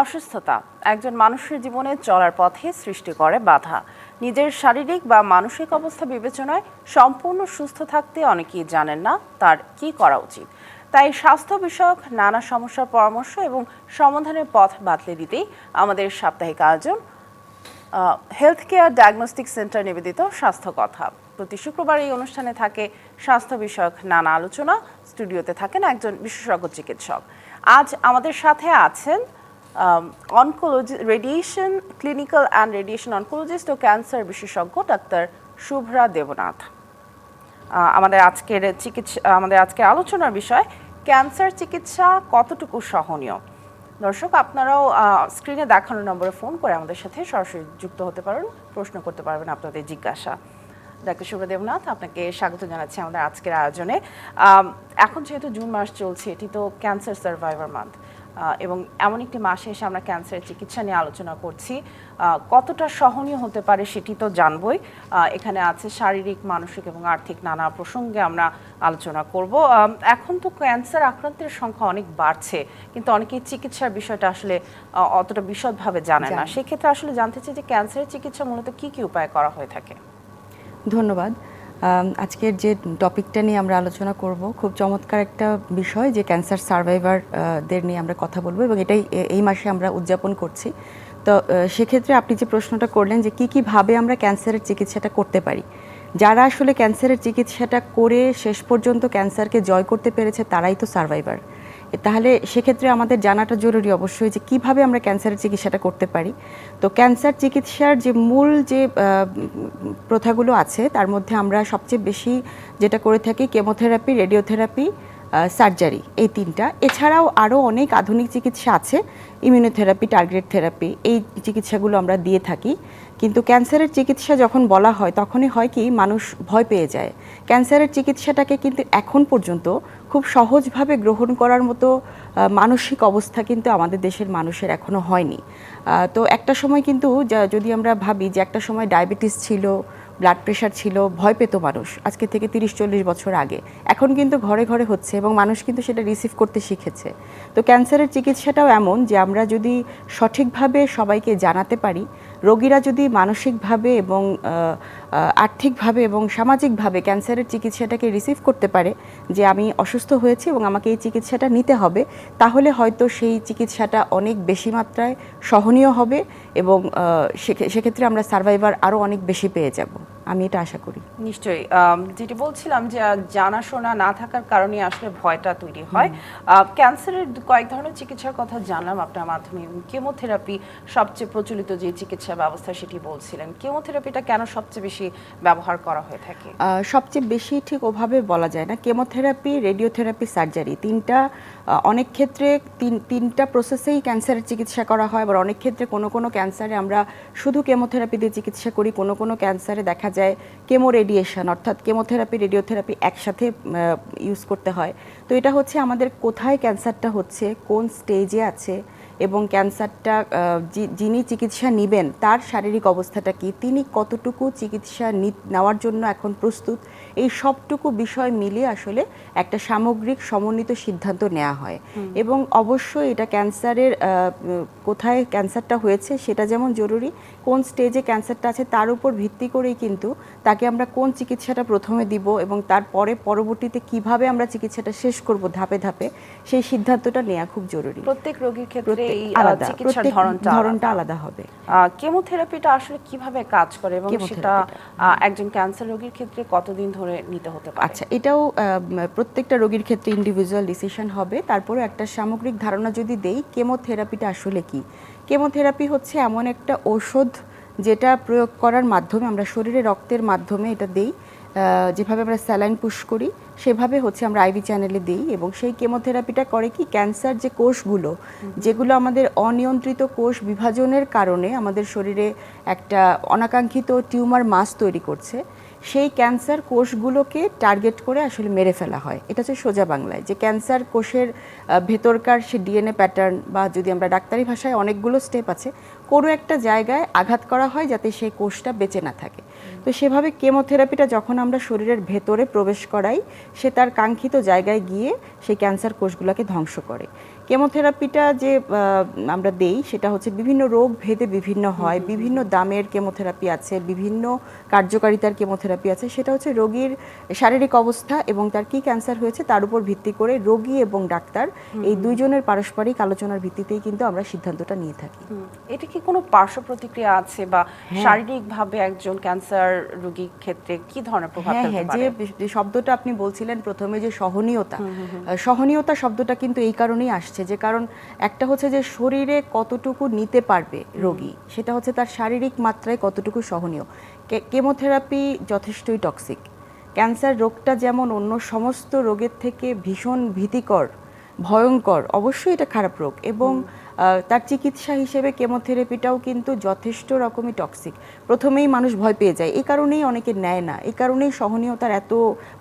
অসুস্থতা। একজন মানুষের জীবনে চলার পথে সৃষ্টি করে বাধা। নিজের শারীরিক বা মানসিক অবস্থা বিবেচনায় সম্পূর্ণ সুস্থ থাকতে অনেকেই জানেন না তার কি করা উচিত। তাই স্বাস্থ্য বিষয়ক নানা সমস্যার পরামর্শ এবং সমাধানের পথ বাতলে দিতেই আমাদের সাপ্তাহিক আয়োজন হেলথ কেয়ার ডায়াগনস্টিক সেন্টার নিবেদিত স্বাস্থ্য কথা। প্রতি শুক্রবার এই অনুষ্ঠানে থাকে স্বাস্থ্য বিষয়ক নানা আলোচনা। স্টুডিওতে থাকেন একজন বিশেষজ্ঞ চিকিৎসক। আজ আমাদের সাথে আছেন oncology radiation clinical and radiation oncologist ও ক্যান্সার বিশেষজ্ঞ ডাক্তার শুভ্রা দেবনাথ। আমাদের আজকের চিকিৎসা, আমাদের আজকের আলোচনার বিষয় ক্যান্সার চিকিৎসা কতটুকু সহনীয়? দর্শক, আপনারাও স্ক্রিনে দেখানো নম্বরে ফোন করে আমাদের সাথে সরাসরি যুক্ত হতে পারেন, প্রশ্ন করতে পারবেন আপনাদের জিজ্ঞাসা। ডাক্তার শুভ্র দেবনাথ, আপনাকে স্বাগত জানাচ্ছি আমাদের আজকের আয়োজনে। এখন যেহেতু জুন মাস চলছে, এটি তো ক্যান্সার সার্ভাইভার মান্থ এবং এমন একটি মাসে এসে আমরা ক্যান্সারের চিকিৎসা নিয়ে আলোচনা করছি। কতটা সহনীয় হতে পারে সেটি তো জানবই। এখানে আছে শারীরিক মানসিক এবং আর্থিক নানা প্রসঙ্গে আমরা আলোচনা করব। এখন তো ক্যান্সার আক্রান্তের সংখ্যা অনেক বাড়ছে কিন্তু অনেকেই চিকিৎসার বিষয়টা আসলে অতটা বিশদভাবে জানে না। সেক্ষেত্রে আসলে জানতে চাই যে ক্যান্সারের চিকিৎসা মূলত কি কি উপায় করা হয়ে থাকে? ধন্যবাদ। আজকের যে টপিকটা নিয়ে আমরা আলোচনা করব, খুব চমৎকার একটা বিষয় যে ক্যান্সার সার্ভাইভারদের নিয়ে আমরা কথা বলব এবং এটাই এই মাসে আমরা উদযাপন করছি। তো সেক্ষেত্রে আপনি যে প্রশ্নটা করলেন যে কী কীভাবে আমরা ক্যান্সারের চিকিৎসাটা করতে পারি, যারা আসলে ক্যান্সারের চিকিৎসাটা করে শেষ পর্যন্ত ক্যান্সারকে জয় করতে পেরেছে তারাই তো সার্ভাইভার। তাহলে সেক্ষেত্রে আমাদের জানাটা জরুরি অবশ্যই যে কীভাবে আমরা ক্যান্সারের চিকিৎসাটা করতে পারি। তো ক্যান্সার চিকিৎসার যে মূল যে প্রথাগুলো আছে, তার মধ্যে আমরা সবচেয়ে বেশি যেটা করে থাকি কেমোথেরাপি, রেডিওথেরাপি সার্জারি, এই তিনটা। এছাড়াও আরও অনেক আধুনিক চিকিৎসা আছে, ইমিউনোথেরাপি, টার্গেট থেরাপি, এই চিকিৎসাগুলো আমরা দিয়ে থাকি। কিন্তু ক্যান্সারের চিকিৎসা যখন বলা হয়, তখনই হয় কি, মানুষ ভয় পেয়ে যায়। ক্যান্সারের চিকিৎসাটাকে কিন্তু এখন পর্যন্ত খুব সহজভাবে গ্রহণ করার মতো মানসিক অবস্থা কিন্তু আমাদের দেশের মানুষের এখনও হয়নি। তো একটা সময় কিন্তু যদি আমরা ভাবি যে একটা সময় ডায়াবেটিস ছিল ব্লাড প্রেশার ছিল, ভয় পেত মানুষ, আজকে থেকে তিরিশ, চল্লিশ বছর আগে। এখন কিন্তু ঘরে ঘরে হচ্ছে এবং মানুষ কিন্তু সেটা রিসিভ করতে শিখেছে। তো ক্যান্সারের চিকিৎসাটাও এমন যে আমরা যদি সঠিকভাবে সবাইকে জানাতে পারি, রোগীরা যদি মানসিকভাবে এবং আর্থিকভাবে এবং সামাজিকভাবে ক্যান্সারের চিকিৎসাটাকে রিসিভ করতে পারে যে আমি অসুস্থ হয়েছি এবং আমাকে এই চিকিৎসাটা নিতে হবে তাহলে হয়তো সেই চিকিৎসাটা অনেক বেশি মাত্রায় সহনীয় হবে এবং সেক্ষেত্রে আমরা সার্ভাইভার আরও অনেক বেশি পেয়ে যাব। আমি এটা আশা করি। নিশ্চয়ই। যেটি বলছিলাম যে জানাশোনা না থাকার কারণে আসলে ভয়টা তৈরি হয়। ক্যান্সারের কয়েক ধরনের চিকিৎসার কথা জানলাম আপনার মাধ্যমে। কেমোথেরাপি সবচেয়ে প্রচলিত যে চিকিৎসা ব্যবস্থা সেটি বলছিলেন কেমোথেরাপিটা কেন সবচেয়ে বেশি ব্যবহার করা হয়ে থাকে। সবচেয়ে বেশি ঠিক ওভাবে বলা যায় না। কেমোথেরাপি, রেডিওথেরাপি, সার্জারি তিনটা অনেক ক্ষেত্রে তিন, তিনটা প্রসেসেই ক্যান্সারের চিকিৎসা করা হয়। আবার অনেক ক্ষেত্রে কোনো কোনো ক্যান্সারে আমরা শুধু কেমোথেরাপি দিয়ে চিকিৎসা করি, কোনো কোনো ক্যান্সারে দেখা যায় কেমো রেডিয়েশন অর্থাৎ কেমোথেরাপি, রেডিওথেরাপি একসাথে ইউজ করতে হয়। তো এটা হচ্ছে আমাদের কোথায় ক্যান্সারটা হচ্ছে, কোন স্টেজে আছে এবং ক্যান্সারটা যিনি চিকিৎসা নেবেন তার শারীরিক অবস্থাটা কি? তিনি কতটুকু চিকিৎসা নেওয়ার জন্য এখন প্রস্তুত? এই সবটুকু বিষয় মিলিয়ে আসলে একটা সামগ্রিক সমন্বিত সিদ্ধান্ত নেওয়া হয়। এবং অবশ্যই এটা ক্যান্সারের কোথায় ক্যান্সারটা হয়েছে সেটা যেমন জরুরি কোন স্টেজে ক্যান্সারটা আছে তার উপর ভিত্তি করেই কিন্তু তাকে আমরা কোন চিকিৎসাটা প্রথমে দিব এবং তারপরে পরবর্তীতে কীভাবে আমরা চিকিৎসাটা শেষ করব ধাপে ধাপে সেই সিদ্ধান্তটা নেওয়া খুব জরুরি। প্রত্যেক রোগীর ক্ষেত্রে এই চিকিৎসার ধরনটা ধরনটা আলাদা। হবে। কেমোথেরাপিটা আসলে কীভাবে কাজ করে এবং সেটা একজন ক্যান্সার রোগীর ক্ষেত্রে কতদিন ধরে নিতে হতে পারে? আচ্ছা এটাও প্রত্যেকটা রোগীর ক্ষেত্রে ইন্ডিভিজুয়াল ডিসিশন হবে। তারপরে একটা সামগ্রিক ধারণা যদি দেই কেমোথেরাপিটা আসলে কি? কেমোথেরাপি হচ্ছে এমন একটা ঔষধ যেটা প্রয়োগ করার মাধ্যমে আমরা শরীরে রক্তের মাধ্যমে এটা দেই যেভাবে আমরা স্যালাইন পুশ করি সেভাবে হচ্ছে আমরা আইভি চ্যানেলে দিই এবং সেই কেমোথেরাপিটা করে কি ক্যান্সার যে কোষগুলো যেগুলো আমাদের অনিয়ন্ত্রিত কোষ বিভাজনের কারণে আমাদের শরীরে একটা অনাকাঙ্ক্ষিত টিউমার মাস তৈরি করছে। সেই ক্যান্সার কোষগুলোকে টার্গেট করে আসলে মেরে ফেলা হয়। এটা হচ্ছে সোজা বাংলায়। যে ক্যান্সার কোষের ভেতরকার সে ডিএনএ প্যাটার্ন বা যদি আমরা ডাক্তারি ভাষায় অনেকগুলো স্টেপ আছে, কোনো একটা জায়গায় আঘাত করা হয় যাতে সেই কোষটা বেঁচে না থাকে। তো সেভাবে কেমোথেরাপিটা যখন আমরা শরীরের ভেতরে প্রবেশ করাই, সে তার কাঙ্ক্ষিত জায়গায় গিয়ে সেই ক্যান্সার কোষগুলোকে ধ্বংস করে। কেমোথেরাপিটা যে আমরা দেই সেটা হচ্ছে বিভিন্ন রোগ ভেদে বিভিন্ন হয় বিভিন্ন দামের কেমোথেরাপি আছে বিভিন্ন কার্যকারিতার কেমোথেরাপি আছে সেটা হচ্ছে রোগীর শারীরিক অবস্থা এবং তার কি ক্যান্সার হয়েছে তার উপর ভিত্তি করে রোগী এবং ডাক্তার এই দুইজনের পারস্পরিক আলোচনার ভিত্তিতেই কিন্তু আমরা সিদ্ধান্তটা নিয়ে থাকি। এটা কি কোনো পার্শ্ব প্রতিক্রিয়া আছে বা হ্যাঁ। শারীরিকভাবে একজন ক্যান্সার রোগীর ক্ষেত্রে কি ধরনের প্রভাব হ্যাঁ হ্যাঁ যে শব্দটা আপনি বলছিলেন প্রথমে যে সহনীয়তা সহনীয়তা শব্দটা কিন্তু এই কারণেই আসছে যে কারণ একটা হচ্ছে যে শরীরে কতটুকু নিতে পারবে রোগী সেটা হচ্ছে তার শারীরিক মাত্রায় কতটুকু সহনীয়। কেমোথেরাপি যথেষ্টই টক্সিক ক্যান্সার রোগটা যেমন অন্য সমস্ত রোগের থেকে ভীষণ ভীতিকর ভয়ঙ্কর অবশ্যই এটা খারাপ রোগ এবং তার চিকিৎসা হিসেবে কেমোথেরাপিটাও কিন্তু যথেষ্ট রকমই টক্সিক প্রথমেই মানুষ ভয় পেয়ে যায় এই কারণেই অনেকে নেয় না এই কারণেই সহনীয়তার এত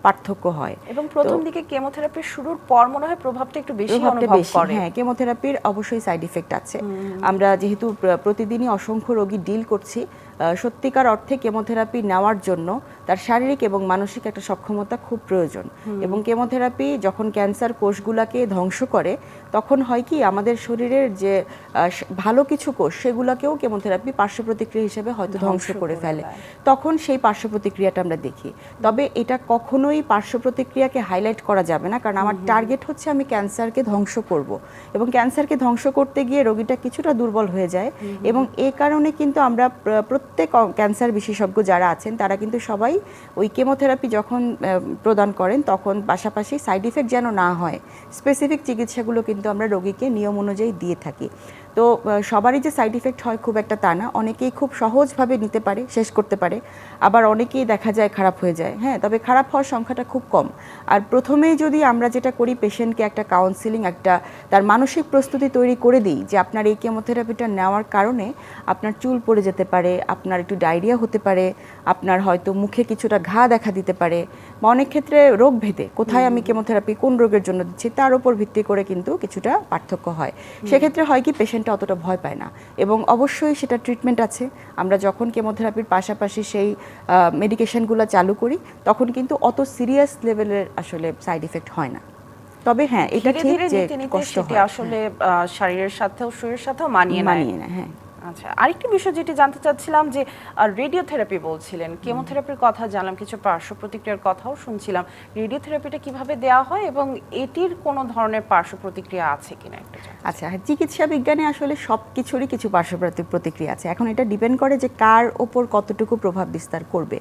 পার্থক্য হয়। এবং প্রথম দিকে কেমোথেরাপি শুরুর পর মনে হয় প্রভাবটা একটু বেশি অনুভব করে। হ্যাঁ কেমোথেরাপির অবশ্যই সাইড ইফেক্ট আছে। আমরা যেহেতু প্রতিদিনই অসংখ্য রোগী ডিল করছি সত্যিকার অর্থে কেমোথেরাপি নেওয়ার জন্য তার শারীরিক এবং মানসিক একটা সক্ষমতা খুব প্রয়োজন। এবং কেমোথেরাপি যখন ক্যান্সার কোষগুলাকে ধ্বংস করে তখন হয় কি আমাদের শরীরের যে ভালো কিছু কোষ সেগুলোকেও কেমোথেরাপি পার্শ্ব প্রতিক্রিয়া হিসেবে হয়তো ধ্বংস করে ফেলে। তখন সেই পার্শ্ব প্রতিক্রিয়াটা আমরা দেখি। তবে এটা কখনোই পার্শ্ব প্রতিক্রিয়াকে হাইলাইট করা যাবে না কারণ আমার টার্গেট হচ্ছে আমি ক্যান্সারকে ধ্বংস করব। এবং ক্যান্সারকে ধ্বংস করতে গিয়ে রোগীটা কিছুটা দুর্বল হয়ে যায়। এবং এ কারণে কিন্তু আমরা প্রত্যেক ক্যান্সার বিশেষজ্ঞ যারা আছেন তারা কিন্তু সবাই ওই কেমোথেরাপি যখন প্রদান করেন, তখন পাশাপাশি সাইড ইফেক্ট যেন না হয় স্পেসিফিক চিকিৎসাগুলো কিন্তু আমরা রোগীকে নিয়ম অনুযায়ী দিয়ে থাকি। তো সবারই যে সাইড ইফেক্ট হয় খুব একটা তা না। অনেকেই খুব সহজভাবে নিতে পারে শেষ করতে পারে। আবার অনেকেই দেখা যায় খারাপ হয়ে যায়। হ্যাঁ তবে খারাপ হওয়ার সংখ্যাটা খুব কম। আর প্রথমেই যদি আমরা যেটা করি পেশেন্টকে একটা কাউন্সিলিং একটা তার মানসিক প্রস্তুতি তৈরি করে দিই যে আপনার এই কেমোথেরাপিটা নেওয়ার কারণে আপনার চুল পড়ে যেতে পারে আপনার একটু ডায়রিয়া হতে পারে আপনার হয়তো মুখে কিছুটা ঘা দেখা দিতে পারে বা অনেক ক্ষেত্রে রোগ ভেদে কোথায় আমি কেমোথেরাপি কোন রোগের জন্য দিচ্ছি তার উপর ভিত্তি করে কিন্তু কিছুটা পার্থক্য হয়। সেক্ষেত্রে হয় কি পেশেন্টটা অতটা ভয় পায় না। এবং অবশ্যই সেটা ট্রিটমেন্ট আছে। আমরা যখন কেমোথেরাপির পাশাপাশি সেই মেডিকেশানগুলো চালু করি তখন কিন্তু অত সিরিয়াস লেভেলের আসলে সাইড ইফেক্ট হয় না। তবে হ্যাঁ এটা ঠিক যে কষ্ট হয় আসলে আহ, শরীরের সাথেও শরীরের সাথেও মানিয়ে নেয়। মানিয়ে না হ্যাঁ। আচ্ছা আরেকটি বিষয় যেটি জানতে চাচ্ছিলাম যে রেডিওথেরাপি বলছিলেন। কেমোথেরাপির কথা জানলাম কিছু পার্শ্ব প্রতিক্রিয়ার কথাও শুনছিলাম। রেডিওথেরাপিটা কীভাবে দেওয়া হয় এবং এটির কোনো ধরনের পার্শ্ব প্রতিক্রিয়া আছে কিনা একটু আচ্ছা হ্যাঁ চিকিৎসা বিজ্ঞানে আসলে সব কিছুরই কিছু পার্শ্বপ্রতিক প্রতিক্রিয়া আছে। এখন এটা ডিপেন্ড করে যে কার ওপর কতটুকু প্রভাব বিস্তার করবে।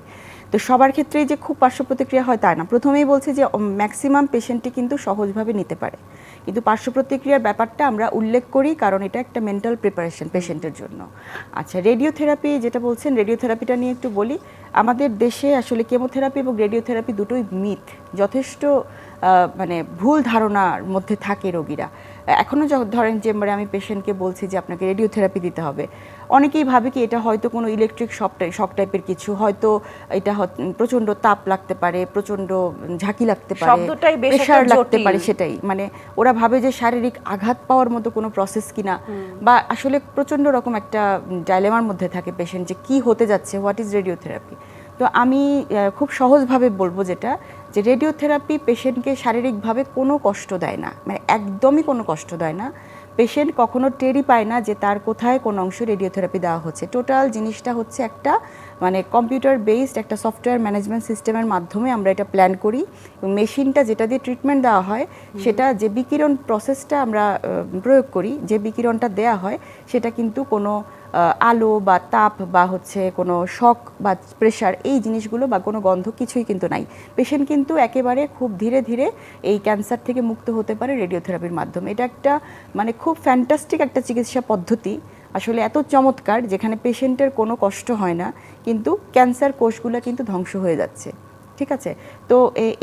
তো সবার ক্ষেত্রেই যে খুব পার্শ্ব প্রতিক্রিয়া হয় তা না। প্রথমেই বলছি যে ম্যাক্সিমাম পেশেন্টটি কিন্তু সহজভাবে নিতে পারে। কিন্তু পার্শ্ব প্রতিক্রিয়ার ব্যাপারটা আমরা উল্লেখ করি কারণ এটা একটা মেন্টাল প্রিপারেশন পেশেন্টের জন্য। আচ্ছা রেডিওথেরাপি যেটা বলছেন রেডিওথেরাপিটা নিয়ে একটু বলি। আমাদের দেশে আসলে কেমোথেরাপি এবং রেডিওথেরাপি দুটোই মিথ যথেষ্ট মানে ভুল ধারণার মধ্যে থাকে রোগীরা। এখনও ধরেন চেম্বারে আমি পেশেন্টকে বলছি যে, আপনাকে রেডিওথেরাপি দিতে হবে। অনেকেই ভাবে কি এটা হয়তো কোনো ইলেকট্রিক শক শক টাইপের কিছু হয়তো এটা প্রচণ্ড তাপ লাগতে পারে প্রচণ্ড ঝাঁকি লাগতে পারে শব্দটাই প্রেশার লাগতে পারে সেটাই। মানে ওরা ভাবে যে শারীরিক আঘাত পাওয়ার মতো কোনো প্রসেস কিনা। বা আসলে প্রচণ্ড রকম একটা ডাইলেমার মধ্যে থাকে পেশেন্ট যে কি হতে যাচ্ছে হোয়াট ইজ রেডিওথেরাপি তো আমি খুব সহজভাবে বলব যেটা যে রেডিওথেরাপি পেশেন্টকে শারীরিকভাবে কোনো কষ্ট দেয় না। মানে একদমই কোনো কষ্ট দেয় না। পেশেন্ট কখনো টেরই পায় না যে তার কোথায় কোন অংশ রেডিওথেরাপি দেওয়া হচ্ছে। টোটাল জিনিসটা হচ্ছে একটা মানে কম্পিউটার বেসড একটা সফটওয়্যার ম্যানেজমেন্ট সিস্টেমের মাধ্যমে আমরা এটা প্ল্যান করি এবং মেশিনটা যেটা দিয়ে ট্রিটমেন্ট দেওয়া হয় সেটা যে বিকিরণ প্রসেসটা আমরা প্রয়োগ করি যে বিকিরণটা দেয়া হয় সেটা কিন্তু কোনো আলো বা তাপ বা হচ্ছে কোনো শক বা প্রেশার এই জিনিসগুলো বা কোনো গন্ধ কিছুই কিন্তু নাই। পেশেন্ট কিন্তু একেবারে খুব ধীরে ধীরে এই ক্যান্সার থেকে মুক্ত হতে পারে রেডিওথেরাপির মাধ্যমে। এটা একটা মানে খুব ফ্যান্টাস্টিক একটা চিকিৎসা পদ্ধতি। আসলে এত চমৎকার যেখানে পেশেন্টের কোনো কষ্ট হয় না, কিন্তু ক্যান্সার কোষগুলো কিন্তু ধ্বংস হয়ে যাচ্ছে। ঠিক আছে? তো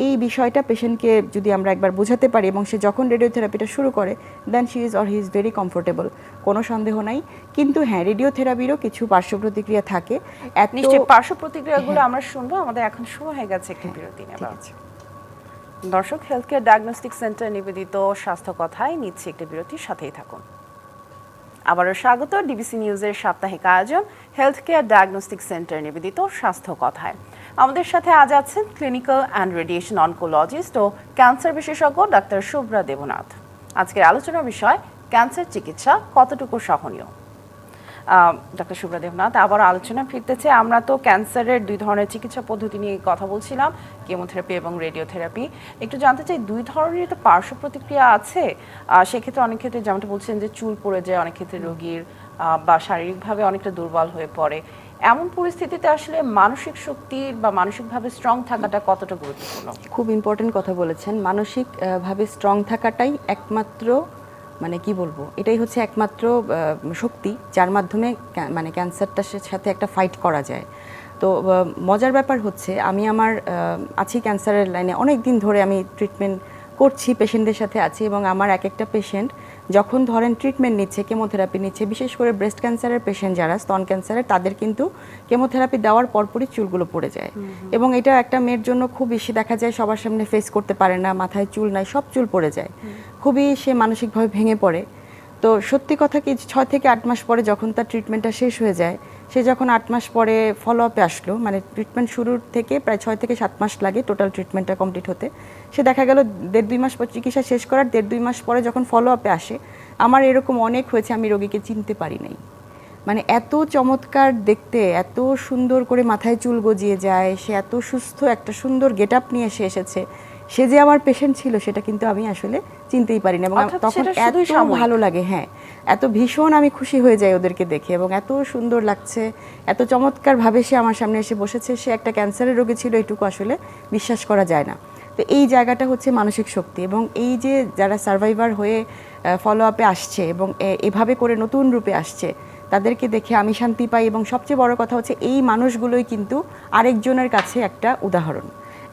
এই বিষয়টা পেশেন্টকে যদি আমরা একবার বোঝাতে পারি এবং সে যখন রেডিওথেরাপিটা শুরু করে দেন she is or he is very comfortable কোনো সন্দেহ নাই। কিন্তু হ্যাঁ রেডিওথেরাপিরও কিছু পার্শ্ব প্রতিক্রিয়া থাকে নিশ্চয়ই পার্শ্ব প্রতিক্রিয়াগুলো আমরা শুনব। আমাদের এখন সময় হয়ে গেছে একটি বিরতি নেবার। আছে। দর্শক হেলথ কেয়ার ডায়াগনস্টিক সেন্টার নিবেদিত স্বাস্থ্য কথায় নিচ্ছে একটি বিরতির সাথেই থাকুন। আবারও স্বাগত। ডিবিসি নিউজের সাপ্তাহিক আয়োজন হেলথ কেয়ার ডায়াগনস্টিক সেন্টার নিবেদিত স্বাস্থ্য কথায়। আমাদের সাথে আজ আছেন ক্লিনিক্যাল অ্যান্ড রেডিয়েশন অনকোলজিস্ট ও ক্যান্সার বিশেষজ্ঞ ডাক্তার শুভ্রা দেবনাথ। আজকের আলোচনার বিষয় ক্যান্সার চিকিৎসা কতটুকু সহনীয়? ডক্টর শুভ্রা দেবনাথ, আবার আলোচনা ফিরতেছে। আমরা তো ক্যান্সারের দুই ধরনের চিকিৎসা পদ্ধতি নিয়ে কথা বলছিলাম, কেমোথেরাপি এবং রেডিওথেরাপি। একটু জানতে চাই, দুই ধরনের তো পার্শ্ব প্রতিক্রিয়া আছে। সেক্ষেত্রে অনেক ক্ষেত্রে যেমনটা বলছেন যে চুল পড়ে যায়, অনেক ক্ষেত্রে রোগীর বা শারীরিকভাবে অনেকটা দুর্বল হয়ে পড়ে। এমন পরিস্থিতিতে আসলে মানসিক শক্তি বা মানসিকভাবে স্ট্রং থাকাটা কতটা গুরুত্বপূর্ণ? খুব ইম্পর্টেন্ট কথা বলেছেন। মানসিক আহ, ভাবে স্ট্রং থাকাটাই একমাত্র মানে কি বলব এটাই হচ্ছে একমাত্র শক্তি যার মাধ্যমে মানে ক্যান্সারটার সাথে একটা ফাইট করা যায়। তো মজার ব্যাপার হচ্ছে আমি আমার আছি ক্যান্সারের লাইনে। অনেক দিন ধরে আমি ট্রিটমেন্ট করছি পেশেন্টদের সাথে আছি এবং আমার এক একটা পেশেন্ট যখন ধরেন ট্রিটমেন্ট নিচ্ছে কেমোথেরাপি নিচ্ছে বিশেষ করে ব্রেস্ট ক্যান্সারের পেশেন্ট যারা স্তন ক্যান্সারের তাদের কিন্তু কেমোথেরাপি দেওয়ার পরপরই চুলগুলো পড়ে যায়। এবং এটা একটা মেয়ের জন্য খুব বেশি দেখা যায় সবার সামনে ফেস করতে পারে না মাথায় চুল নাই সব চুল পড়ে যায়। খুবই সে মানসিকভাবে ভেঙে পড়ে। তো সত্যি কথা কি ছয় থেকে আট মাস পরে যখন তার ট্রিটমেন্টটা শেষ হয়ে যায় সে যখন আট মাস পরে ফলো আপে আসলো মানে ট্রিটমেন্ট শুরুর থেকে প্রায় ছয় থেকে সাত মাস লাগে টোটাল ট্রিটমেন্টটা কমপ্লিট হতে। সে দেখা গেল দেড় দুই মাস পর চিকিৎসা শেষ করার দেড় দুই মাস পরে যখন ফলো আপে আসে, আমার এরকম অনেক হয়েছে আমি রোগীকে চিনতে পারি নাই। মানে এত চমৎকার দেখতে, এত সুন্দর করে মাথায় চুল গজিয়ে যায়, সে এত সুস্থ একটা সুন্দর গেট আপ নিয়ে সে এসেছে। সে যে আমার পেশেন্ট ছিল সেটা কিন্তু আমি আসলে চিনতেই পারি না এবং তখন এত ভালো লাগে হ্যাঁ এত ভীষণ আমি খুশি হয়ে যাই ওদেরকে দেখে এবং এত সুন্দর লাগছে এত চমৎকার ভাবে সে আমার সামনে এসে বসেছে সে একটা ক্যান্সারের রোগী ছিল এটুকু আসলে বিশ্বাস করা যায় না। তো এই জায়গাটা হচ্ছে মানসিক শক্তি এবং এই যে যারা সার্ভাইভার হয়ে ফলো আপে আসছে এবং এভাবে করে নতুন রূপে আসছে তাদেরকে দেখে আমি শান্তি পাই এবং সবচেয়ে বড় কথা হচ্ছে এই মানুষগুলোই কিন্তু আরেকজনের কাছে একটা উদাহরণ।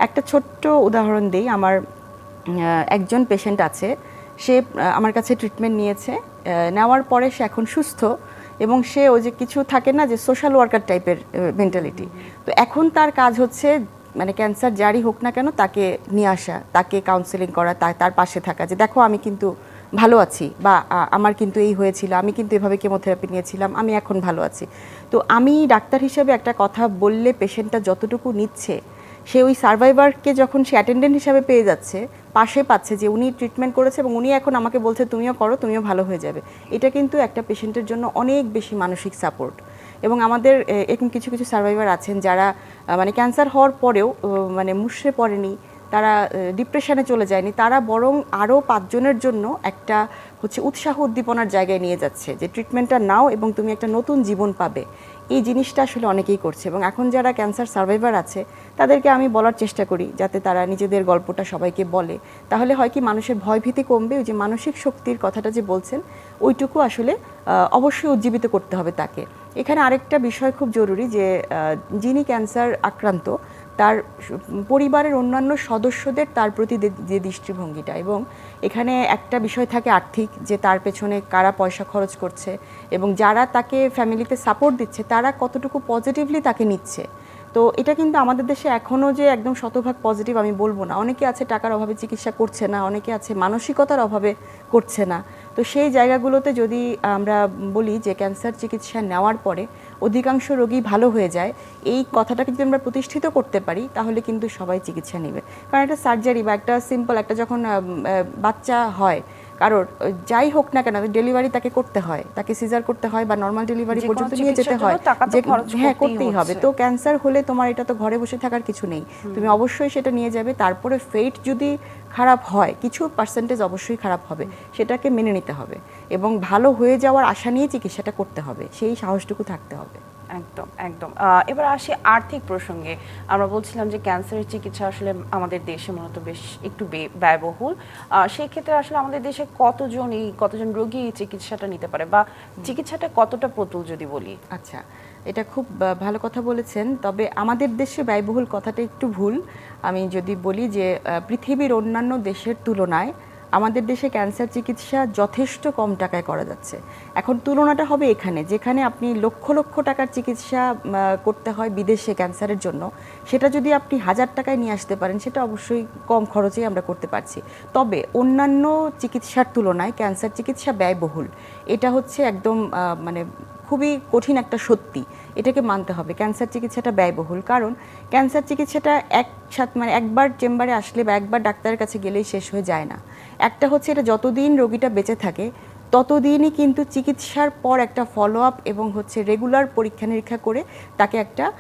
একটা ছোট্ট উদাহরণ দিই, আমার একজন পেশেন্ট আছে, সে আমার কাছে ট্রিটমেন্ট নিয়েছে নেওয়ার পরে সে এখন সুস্থ এবং সে ওই যে কিছু থাকে না যে সোশ্যাল ওয়ার্কার টাইপের মেন্টালিটি তো এখন তার কাজ হচ্ছে মানে ক্যান্সার যারই হোক না কেন তাকে নিয়ে আসা, তাকে কাউন্সেলিং করা তার পাশে থাকা যে দেখো আমি কিন্তু ভালো আছি বা আমার কিন্তু এই হয়েছিল, আমি কিন্তু এভাবে কেমোথেরাপি নিয়েছিলাম, আমি এখন ভালো আছি। তো আমি ডাক্তার হিসেবে একটা কথা বললে পেশেন্টটা যতটুকু নিচ্ছে সে ওই সার্ভাইভারকে যখন সে অ্যাটেন্ডেন্ট হিসাবে পেয়ে যাচ্ছে, পাশে পাচ্ছে যে উনি ট্রিটমেন্ট করেছে এবং উনি এখন আমাকে বলছে, তুমিও করো, তুমিও ভালো হয়ে যাবে। এটা কিন্তু একটা পেশেন্টের জন্য অনেক বেশি মানসিক সাপোর্ট এবং আমাদের এরকম কিছু কিছু সার্ভাইভার আছেন যারা মানে ক্যান্সার হওয়ার পরেও মানে মুষড়ে পড়েনি, তারা ডিপ্রেশনে চলে যায়নি, তারা বরং আরও পাঁচজনের জন্য একটা হচ্ছে উৎসাহ উদ্দীপনার জায়গায় নিয়ে যাচ্ছে যে ট্রিটমেন্টটা নাও এবং তুমি একটা নতুন জীবন পাবে। এই জিনিসটা আসলে অনেকেই করছে এবং এখন যারা ক্যান্সার সার্ভাইভার আছে, তাদেরকে আমি বলার চেষ্টা করি যাতে তারা নিজেদের গল্পটা সবাইকে বলে। তাহলে হয় কি মানুষের ভয়ভীতি কমবে, ওই যে মানসিক শক্তির কথাটা যে বলছেন, ওইটুকু আসলে অবশ্যই উজ্জীবিত করতে হবে তাকে। এখানে আরেকটা বিষয় খুব জরুরি যে যিনি ক্যান্সার আক্রান্ত তার পরিবারের অন্যান্য সদস্যদের তার প্রতি যে দৃষ্টিভঙ্গিটা এবং এখানে একটা বিষয় থাকে আর্থিক যে তার পেছনে কারা পয়সা খরচ করছে এবং যারা তাকে ফ্যামিলিতে সাপোর্ট দিচ্ছে তারা কতটুকু পজিটিভলি তাকে নিচ্ছে। তো এটা কিন্তু আমাদের দেশে এখনও যে একদম শতভাগ পজিটিভ আমি বলব না। অনেকে আছে টাকার অভাবে চিকিৎসা করছে না, অনেকে আছে মানসিকতার অভাবে করছে না। তো সেই জায়গাগুলোতে যদি আমরা বলি যে ক্যান্সার চিকিৎসা নেওয়ার পরে অধিকাংশ রোগী ভালো হয়ে যায়। এই কথাটাকে যদি আমরা প্রতিষ্ঠিত করতে পারি, তাহলে কিন্তু সবাই চিকিৎসা নেবে। কারণ একটা সার্জারি বা একটা সিম্পল একটা যখন বাচ্চা হয় কারোর যাই হোক না কেন ডেলিভারি তাকে করতে হয় তাকে সিজার করতে হয় বা নর্মাল ডেলিভারি পর্যন্ত নিয়ে যেতে হয়। হ্যাঁ করতেই হবে। তো ক্যান্সার হলে তোমার এটা তো ঘরে বসে থাকার কিছু নেই। তুমি অবশ্যই সেটা নিয়ে যাবে। তারপরে ফেট যদি খারাপ হয় কিছু পার্সেন্টেজ অবশ্যই খারাপ হবে। সেটাকে মেনে নিতে হবে। এবং ভালো হয়ে যাওয়ার আশা নিয়ে চিকিৎসাটা করতে হবে। সেই সাহসটুকু থাকতে হবে। একদম একদম। এবার আসি আর্থিক প্রসঙ্গে। আমরা বলছিলাম যে ক্যান্সারের চিকিৎসা আসলে আমাদের দেশে মূলত বেশ একটু ব্যয়বহুল। সেই ক্ষেত্রে আসলে আমাদের দেশে কতজন এই, কতজন রোগী এই চিকিৎসাটা নিতে পারে বা চিকিৎসাটা কতটা প্রতুল যদি বলি? আচ্ছা এটা খুব ভালো কথা বলেছেন। তবে আমাদের দেশে ব্যয়বহুল কথাটা একটু ভুল। আমি যদি বলি যে পৃথিবীর অন্যান্য দেশের তুলনায় আমাদের দেশে ক্যান্সার চিকিৎসা যথেষ্ট কম টাকায় করা যাচ্ছে। এখন তুলনাটা হবে এখানে, যেখানে আপনি লক্ষ লক্ষ টাকার চিকিৎসা করতে হয় বিদেশে ক্যান্সারের জন্য। সেটা যদি আপনি হাজার টাকায় নিয়ে আসতে পারেন, সেটা অবশ্যই কম খরচেই আমরা করতে পারছি। তবে অন্যান্য চিকিৎসার তুলনায় ক্যান্সার চিকিৎসা ব্যয়বহুল। এটা হচ্ছে একদম মানে খুবই কঠিন একটা সত্যি। এটাকে মানতে হবে। ক্যান্সার চিকিৎসাটা ব্যয়বহুল। কারণ ক্যান্সার চিকিৎসাটা একসাথে মানে একবার চেম্বারে আসলে বা একবার ডাক্তারের কাছে গেলেই শেষ হয়ে যায় না। একটা হচ্ছে এটা যতদিন রোগীটা বেঁচে থাকে, ততদিনই কিন্তু চিকিৎসার পর একটা ফলো আপ এবং হচ্ছে রেগুলার পরীক্ষা নিরীক্ষা করে তাকে একটা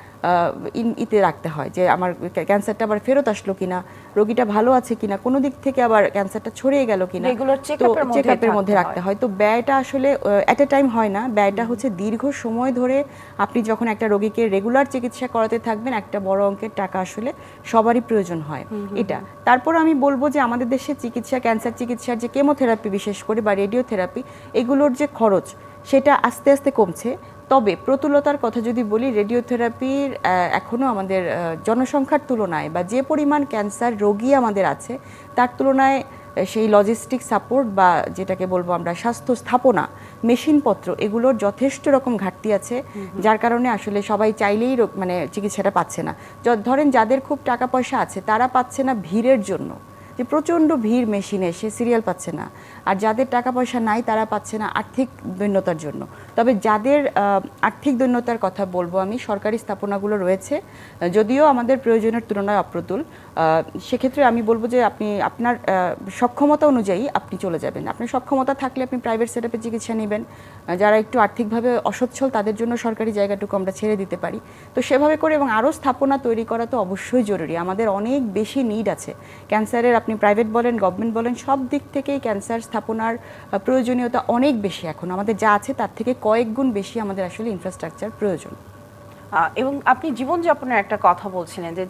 ইতে রাখতে হয় যে আমার ক্যান্সারটা আবার ফেরত আসলো কিনা রোগীটা ভালো আছে কিনা কোনো দিক থেকে আবার ক্যান্সারটা ছড়িয়ে গেল কিনা এর মধ্যেই চেকআপের মধ্যে রাখতে হয়। তো ব্যয়টা আসলে অ্যাট এ টাইম হয় না। ব্যয়টা হচ্ছে দীর্ঘ সময় ধরে আপনি যখন একটা রোগীকে রেগুলার চিকিৎসা করাতে থাকবেন একটা বড় অঙ্কের টাকা আসলে সবারই প্রয়োজন হয়। এটা। তারপর আমি বলব যে আমাদের দেশে চিকিৎসা ক্যান্সার চিকিৎসার যে কেমোথেরাপি বিশেষ করে বা রেডিওথেরাপি এগুলোর যে খরচ সেটা আস্তে আস্তে কমছে। তবে প্রতুলতার কথা যদি বলি রেডিওথেরাপির এখনও আমাদের জনসংখ্যার তুলনায় বা যে পরিমাণ ক্যান্সার রোগী আমাদের আছে তার তুলনায় সেই লজিস্টিক সাপোর্ট বা যেটাকে বলব আমরা স্বাস্থ্য স্থাপনা মেশিনপত্র এগুলোর যথেষ্ট রকম ঘাটতি আছে। যার কারণে আসলে সবাই চাইলেই রোগ- মানে চিকিৎসাটা পাচ্ছে না। ধরেন যাদের খুব টাকা পয়সা আছে তারা পাচ্ছে না ভিড়ের জন্য। যে প্রচণ্ড ভিড় মেশিনে সে সিরিয়াল পাচ্ছে না। আর যাদের টাকা পয়সা নাই, তারা পাচ্ছে না আর্থিক দৈন্যতার জন্য। তবে যাদের আর্থিক দৈন্যতার কথা বলব আমি, সরকারি স্থাপনাগুলো রয়েছে, যদিও আমাদের প্রয়োজনের তুলনায় অপ্রতুল সেক্ষেত্রে আমি বলব যে আপনি, আপনার সক্ষমতা অনুযায়ী আপনি চলে যাবেন। আপনার সক্ষমতা থাকলে আপনি প্রাইভেট সেটআপে চিকিৎসা নেবেন। যারা একটু আর্থিকভাবে অসচ্ছল, তাদের জন্য সরকারি জায়গাটুকু আমরা ছেড়ে দিতে পারি। তো সেভাবে করে এবং আরও স্থাপনা তৈরি করা তো অবশ্যই জরুরি। আমাদের অনেক বেশি নিড আছে। ক্যান্সারের আপনি প্রাইভেট বলেন গভর্নমেন্ট বলেন, সব দিক থেকেই ক্যান্সার স্থাপনার প্রয়োজনীয়তা অনেক বেশি এখন। আমাদের যা আছে তার থেকে কয়েক গুণ বেশি আমাদের আসলে ইনফ্রাস্ট্রাকচার প্রয়োজন। এবং আপনি জীবনযাপনের একটা কথা বলছিলেন যে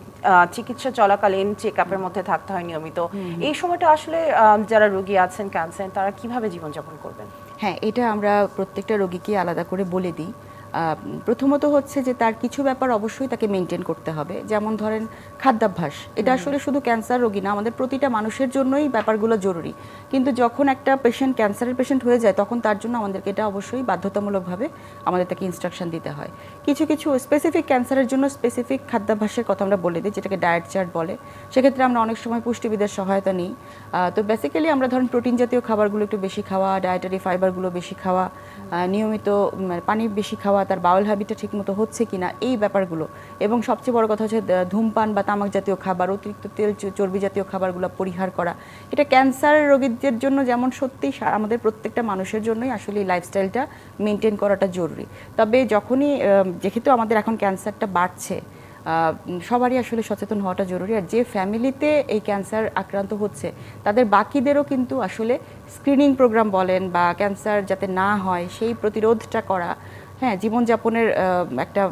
চিকিৎসা চলাকালীন চেক আপের মধ্যে থাকতে হয় নিয়মিত। এই সময়টা আসলে যারা রোগী আছেন ক্যান্সার তারা কীভাবে জীবনযাপন করবেন? হ্যাঁ এটা আমরা প্রত্যেকটা রোগীকে আলাদা করে বলে দিই। প্রথমত হচ্ছে যে তার কিছু ব্যাপার অবশ্যই তাকে মেনটেন করতে হবে। যেমন ধরেন খাদ্যাভ্যাস এটা আসলে শুধু ক্যান্সার রোগী না আমাদের প্রতিটা মানুষের জন্যই ব্যাপারগুলো জরুরি। কিন্তু যখন একটা পেশেন্ট ক্যান্সারের পেশেন্ট হয়ে যায় তখন তার জন্য আমাদেরকে এটা অবশ্যই বাধ্যতামূলকভাবে আমাদের তাকে ইনস্ট্রাকশন দিতে হয়। কিছু কিছু স্পেসিফিক ক্যান্সারের জন্য স্পেসিফিক খাদ্যাভ্যাসের কথা আমরা বলে দিই যেটাকে ডায়েট চার্ট বলে। সেক্ষেত্রে আমরা অনেক সময় পুষ্টিবিদের সহায়তা নিই। তো বেসিক্যালি আমরা ধরেন প্রোটিন জাতীয় খাবারগুলো একটু বেশি খাওয়া ডায়েটারি ফাইবারগুলো বেশি খাওয়া নিয়মিত উম, পানি বেশি খাওয়া তার বাউল হ্যাবিটটা ঠিকমতো হচ্ছে কিনা এই ব্যাপারগুলো। এবং সবচেয়ে বড় কথা হচ্ছে ধূমপান বা তামাক জাতীয় খাবার, অতিরিক্ত তেল চর্বি জাতীয় খাবারগুলো পরিহার করা। এটা ক্যান্সার রোগীদের জন্য যেমন সত্যি আমাদের প্রত্যেকটা মানুষের জন্যই আসলে এই লাইফস্টাইলটা মেনটেন করাটা জরুরি। তবে যখনই যেহেতু আমাদের এখন ক্যান্সারটা বাড়ছে সবারই আসলে সচেতন হওয়াটা জরুরি। আর যে ফ্যামিলিতে এই ক্যান্সার আক্রান্ত হচ্ছে, তাদের বাকিদেরও কিন্তু আসলে স্ক্রিনিং প্রোগ্রাম বলেন বা ক্যান্সার যাতে না হয়, সেই প্রতিরোধটা করা হ্যাঁ জীবনযাপনের একটা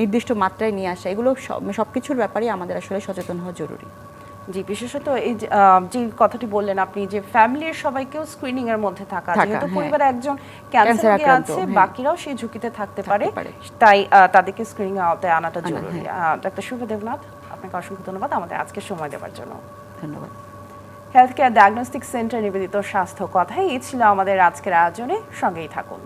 নির্দিষ্ট মাত্রায় নিয়ে আসা এগুলো সব কিছুর ব্যাপারেই আমাদের আসলে সচেতন হওয়া জরুরি। জি বিশেষত এই যে, কথাটি বললেন আপনি যে ফ্যামিলির সবাইকেও স্ক্রিনিং এর মধ্যে থাকা যেহেতু হ্যাঁ। পরিবারে একজন ক্যান্সার আছে হ্যাঁ। বাকিরাও সেই ঝুঁকিতে থাকতে পারে। তাই তাদেরকে স্ক্রিনিং আওতায় আনাটা আনা, জরুরি। ডাক্তার শুভ দেবনাথ আপনাকে অসংখ্য ধন্যবাদ আমাদের আজকে সময় দেওয়ার জন্য। ধন্যবাদ। হেলথ কেয়ার ডায়াগনস্টিক সেন্টার নিবেদিত স্বাস্থ্য কথাই এই ছিল আমাদের আজকের আয়োজনে। সঙ্গেই থাকুন।